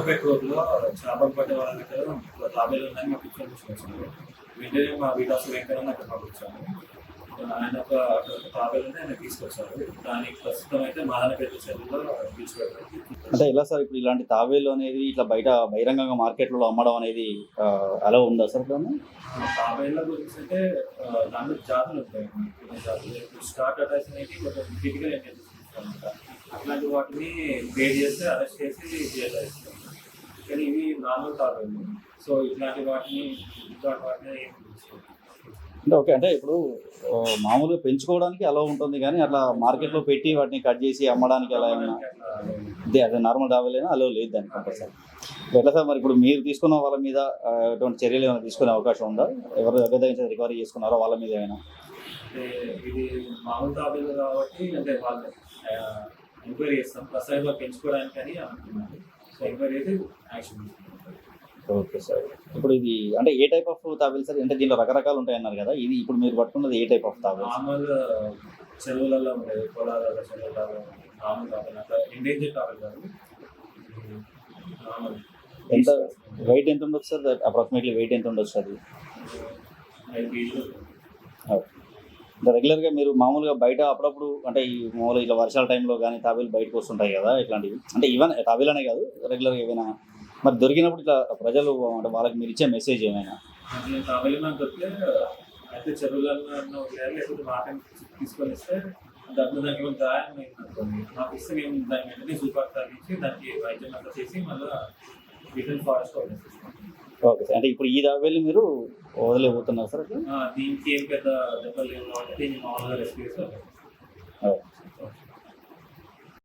కొత్తపేట రోడ్లో చేపలు పట్టే వాళ్ళ దగ్గర తాబేలు ఉందని మాకు ఇన్ఫర్మేషన్ వచ్చింది వెంటనే మా వీటాస్ వెంకన్న అక్కడ పంపించాము ఆయన ఒక తాబేలు ఉంది ఆయన తీసుకొచ్చారు. దానికి ప్రస్తుతం అయితే మాదనపేట చెరువులో తీసుకెళ్ళారు అంటే ఎలా సార్ ఇప్పుడు ఇలాంటి తావేలు అనేది ఇట్లా బయట బహిరంగంగా మార్కెట్లో అమ్మడం అనేది అలా ఉందా సార్ ఇట్లా తాబేళ్ళ గురించి అయితే దాంట్లో జాతులు ఉంటాయి. జాతులు. ఇప్పుడు స్టార్ట్ అటాచ్ అనేది కొంచెం క్రిటికల్ అట్లాంటి వాటిని పేడ్ చేస్తే అరెస్ట్ చేసి జైలు నార్మల్ తాబేళ్ళు సో ఇట్లాంటి వాటిని ఇట్లాంటి వాటిని ఏం తీసుకోరు. అంటే ఓకే అంటే ఇప్పుడు మామూలుగా పెంచుకోవడానికి అలా ఉంటుంది కానీ అట్లా మార్కెట్లో పెట్టి వాటిని కట్ చేసి అమ్మడానికి అలా ఏమైనా. అదే అదే నార్మల్ డాబేలైనా అలో లేదు దానికి కంపల్సరీ. ఎట్లా సార్ మరి ఇప్పుడు మీరు తీసుకున్న వాళ్ళ మీద ఎటువంటి చర్యలు ఏమైనా తీసుకునే అవకాశం ఉందా? ఎవరు దగ్గర రికవరీ చేసుకున్నారో వాళ్ళ మీద ఏమైనా? ఇది మామూలు తాబేలు కాబట్టి అంటే వాళ్ళు ఎంక్వైరీ చేస్తాం. ప్రసాదంలో పెంచుకోవడానికి అని అనుకున్నారు సో ఎంక్వైరీ అయితే యాక్షన్ ఓకే సార్. ఇప్పుడు ఇది అంటే ఏ టైప్ ఆఫ్ తాబేలు సార్? అంటే దీనిలో రకరకాలు ఉంటాయన్నారు కదా ఇది ఇప్పుడు మీరు పట్టుకున్నది ఏ టైప్ ఆఫ్ తాబేలు చెరువులలో ఉండేది పొలాలలో చెరువులలో నార్మల్ తాబేలు అట్లా ఎండేంజర్ తాబేలు కాదు. ఎంత వెయిట్ ఎంత ఉండొచ్చు సార్? అప్రాక్సిమేట్లీ వెయిట్ ఎంత ఉండొచ్చు అది? రెగ్యులర్గా మీరు మామూలుగా బయట అప్పుడప్పుడు అంటే ఈ మామూలుగా ఇట్లా వర్షాల టైంలో కానీ తాబేలు బయటకు వస్తుంటాయి కదా ఇట్లాంటివి. అంటే ఈవెన్ తాబేలు అనే కాదు రెగ్యులర్గా ఏమైనా మరి దొరికినప్పుడు ఇట్లా ప్రజలు అంటే వాళ్ళకి మీరు ఇచ్చే మెసేజ్ ఏమైనా? అయితే చెరువులలో లేకపోతే తీసుకొని ఇస్తే దానికి ఏమైనా గాయం అయింది అనుకోండి మాకు ఇస్తే మేము దాని వెంటనే సూపర్ తగ్గించి దానికి వైద్యం అంతా చేసి మళ్ళీ రిటర్న్ ఫారెస్ట్ ఓకే సార్. అంటే ఇప్పుడు ఈ తాబేలు మీరు వదిలేకపోతున్నారు సార్ దీనికి ఏం పెద్ద దెబ్బలు లేవు కాబట్టి దీన్ని మామూలుగా రెస్క్యూ చేసి